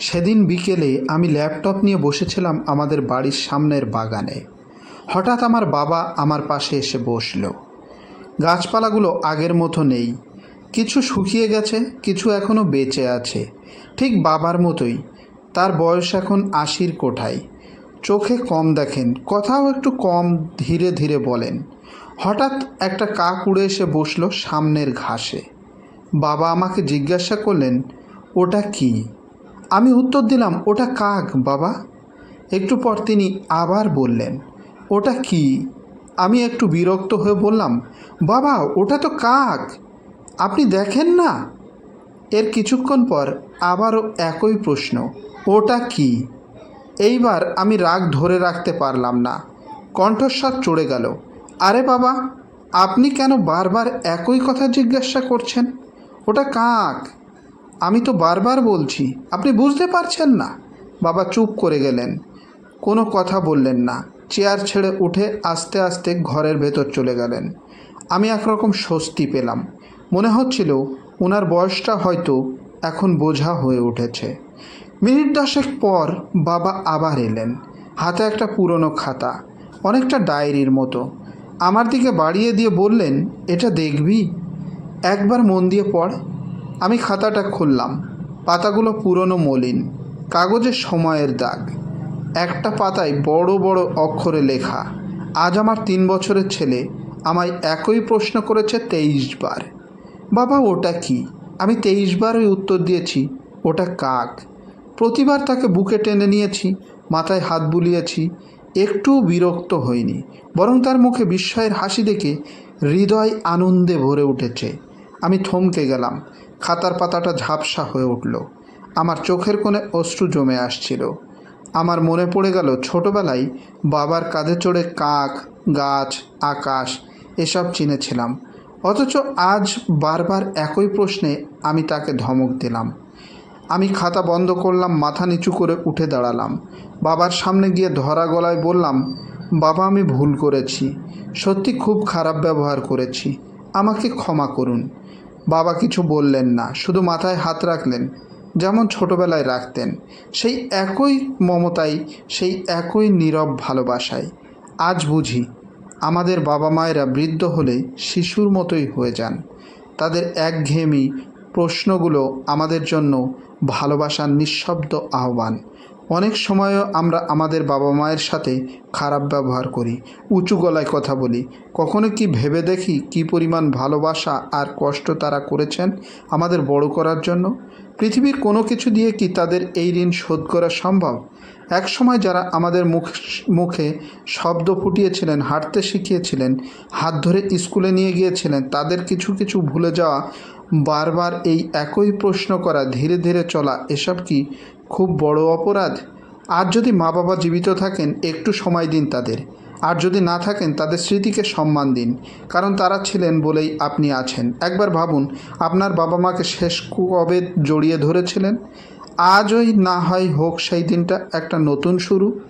সেদিন বিকেলে আমি ল্যাপটপ নিয়ে বসেছিলাম আমাদের বাড়ির সামনের বাগানে। হঠাৎ আমার বাবা আমার পাশে এসে বসল। গাছপালাগুলো আগের মতো নেই। কিছু শুকিয়ে গেছে, কিছু এখনও বেঁচে আছে। ঠিক বাবার মতোই। তার বয়স এখন আশির কোঠায়। চোখে কম দেখেন, কথাও একটু কম ধীরে ধীরে বলেন। হঠাৎ একটা কাক উড়ে এসে বসল সামনের ঘাসে। বাবা আমাকে জিজ্ঞাসা করলেন, ওটা কি? আমি উত্তর দিলাম, ওটা কাক, বাবা। একটু পর তিনি আবার বললেন, ওটা কি? আমি একটু বিরক্ত হয়ে বললাম, বাবা, ওটা তো কাক। আপনি দেখেন না? এর কিছুক্ষণ পর আবারও একই প্রশ্ন, ওটা কি? এইবার আমি রাগ ধরে রাখতে পারলাম না। কণ্ঠস্বর চড়ে গেল, আরে বাবা, আপনি কেন বারবার একই কথা জিজ্ঞাসা করছেন? ওটা কাক। আমি তো বারবার বলছি, আপনি বুঝতে পারছেন না। বাবা চুপ করে গেলেন। কোনো কথা বললেন না। চেয়ার ছেড়ে উঠে আস্তে আস্তে ঘরের ভেতর চলে গেলেন। আমি একরকম স্বস্তি পেলাম। মনে হচ্ছিল ওনার বয়সটা হয়তো এখন বোঝা হয়ে উঠেছে। মিনিট দশেক পর বাবা আবার এলেন। হাতে একটা পুরনো খাতা, অনেকটা ডায়েরির মতো। আমার দিকে বাড়িয়ে দিয়ে বললেন, এটা দেখবি? একবার মন দিয়ে পড়। আমি খাতাটা খুললাম। পাতাগুলো পুরনো মলিন কাগজে সময়ের দাগ। একটা পাতায় বড় বড় অক্ষরে লেখা, আজ আমার তিন বছরের ছেলে, আমায় একই প্রশ্ন করেছে তেইশ বার। বাবা, ওটা কি? আমি তেইশ বারই উত্তর দিয়েছি, ওটা কাক। প্রতিবার তাকে বুকে টেনে নিয়েছি, মাথায় হাত বুলিয়েছি একটু বিরক্ত হইনি, বরং তার মুখে বিস্ময়ের হাসি দেখে হৃদয় আনন্দে ভরে উঠেছে। আমি থমকে গেলাম খাতার পাতাটা ঝাপসা হয়ে উঠল। আমার চোখের কোণে অশ্রু জমে আসছিল। আমার মনে পড়ে গেল, ছোটবেলায় বাবার কাঁধে চড়ে কাক, গাছ, আকাশ, এসব চিনেছিলাম। অথচ আজ বারবার একই প্রশ্নে আমি তাকে ধমক দিলাম। আমি খাতা বন্ধ করলাম, মাথা নিচু করে উঠে দাঁড়ালাম। বাবার সামনে গিয়ে ধরা গলায় বললাম, বাবা, আমি ভুল করেছি। সত্যি খুব খারাপ ব্যবহার করেছি। আমাকে ক্ষমা করুন। বাবা কিছু বললেন না, শুধু মাথায় হাত রাখলেন, যেমন ছোটবেলায় রাখতেন। সেই একই মমতাই, সেই একই নীরব ভালোবাসায় আজ বুঝি, আমাদের বাবা মায়েরা বৃদ্ধ হলে শিশুর মতোই হয়ে যান। তাদের একঘেয়েমি প্রশ্নগুলো আমাদের জন্য ভালোবাসার নিঃশব্দ আহ্বান। অনেক সময়ও আমরা আমাদের বাবা মায়ের সাথে খারাপ ব্যবহার করি, উঁচু গলায় কথা বলি। কখনো কি ভেবে দেখি কি পরিমাণ ভালোবাসা আর কষ্ট তারা করেছেন আমাদের বড় করার জন্য? পৃথিবীর কোনো কিছু দিয়ে কি তাদের এই ঋণ শোধ করা সম্ভব? এক সময় যারা আমাদের মুখ, মুখে শব্দ ফুটিয়েছিলেন, হাঁটতে শিখিয়েছিলেন, হাত ধরে স্কুলে নিয়ে গিয়েছিলেন, তাদের কিছু কিছু ভুলে যাওয়া, বারবার এই একই প্রশ্ন করা, ধীরে ধীরে চলা, এসব কি খুব বড় অপরাধ? আর যদি মা বাবা জীবিত থাকেন, একটু সময় দিন তাদের। আর যদি না থাকেন, তাদের স্মৃতিকে সম্মান দিন, কারণ তারা ছিলেন বলেই আপনি আছেন। একবার ভাবুন, আপনার বাবা মাকে শেষ কবে জড়িয়ে ধরেছিলেন? আজই না হয় হোক সেই দিনটা, একটা নতুন শুরু।